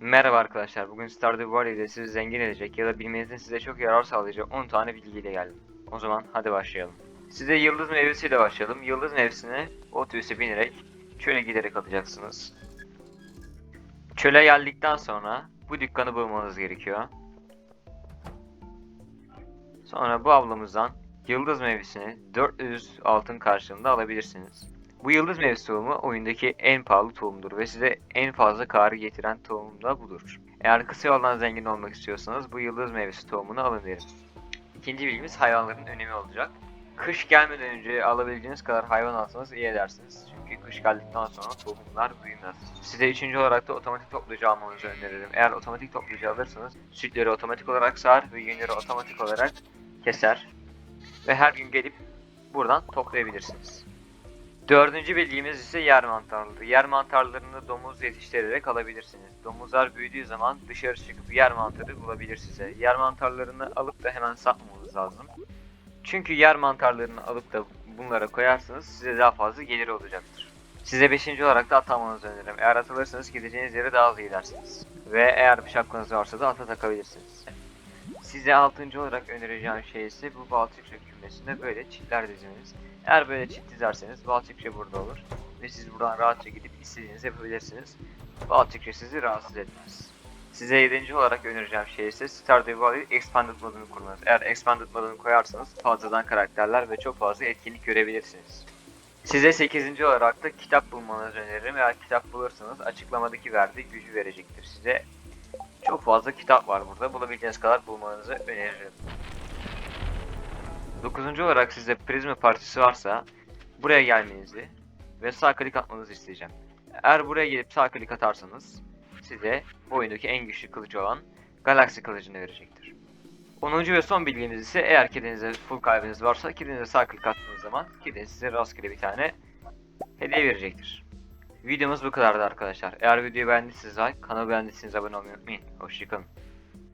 Merhaba arkadaşlar. Bugün Stardew Valley ile sizi zengin edecek ya da bilmenizin size çok yarar sağlayacak 10 tane bilgiyle geldim. O zaman hadi başlayalım. Size yıldız meyvesiyle başlayalım. Yıldız meyvesine otobüse binerek çöle giderek alacaksınız. Çöle geldikten sonra bu dükkanı bulmanız gerekiyor. Sonra bu ablamızdan yıldız meyvesini 400 altın karşılığında alabilirsiniz. Bu yıldız meyvesi oyundaki en pahalı tohumdur ve size en fazla karı getiren tohum da budur. Eğer kısa yoldan zengin olmak istiyorsanız bu yıldız meyvesi tohumunu alın derim. İkinci bilgimiz hayvanların önemi olacak. Kış gelmeden önce alabildiğiniz kadar hayvan alsanız iyi edersiniz. Çünkü kış geldikten sonra tohumlar büyümez. Size üçüncü olarak da otomatik toplayıcı almanızı öneririm. Eğer otomatik toplayıcı alırsanız sütleri otomatik olarak sağar ve yünleri otomatik olarak keser. Ve her gün gelip buradan toplayabilirsiniz. Dördüncü bilgimiz ise yer mantarları. Yer mantarlarını domuz yetiştirerek alabilirsiniz. Domuzlar büyüdüğü zaman dışarı çıkıp yer mantarı bulabilir size. Yer mantarlarını alıp da hemen satmamanız lazım. Çünkü yer mantarlarını alıp da bunlara koyarsanız size daha fazla gelir olacaktır. Size beşinci olarak da at almanızı öneririm. Eğer at alırsanız gideceğiniz yere daha hızlı gidersiniz. Ve eğer şapkanız varsa da ata takabilirsiniz. Size altıncı olarak önereceğim şey ise bu Baltıkça kümesinde böyle çitler dizmeniz. Eğer böyle çit dizerseniz Baltıkça burada olur. Ve siz buradan rahatça gidip istediğinizi yapabilirsiniz. Baltıkça sizi rahatsız etmez. Size yedinci olarak önereceğim şey ise Stardew Valley Expanded modunu kurmanız. Eğer Expanded modunu koyarsanız fazladan karakterler ve çok fazla etkinlik görebilirsiniz. Size 8. olarak da kitap bulmanızı öneririm. Eğer kitap bulursanız açıklamadaki verdiği gücü verecektir size. Çok fazla kitap var burada. Bulabileceğiniz kadar bulmanızı öneririm. 9. olarak size prizma partisi varsa buraya gelmenizi ve sağ klik atmanızı isteyeceğim. Eğer buraya gelip sağ klik atarsanız size oyundaki en güçlü kılıç olan Galaxy kılıcını verecektir. 10. ve son bilgimiz ise eğer kedinize full kalbiniz varsa kedinize sağ klik attığınız zaman kediniz size rastgele bir tane hediye verecektir. Videomuz bu kadardı arkadaşlar. Eğer videoyu beğendiyseniz like, kanalı beğendiyseniz abone olmayı unutmayın. Hoşçakalın.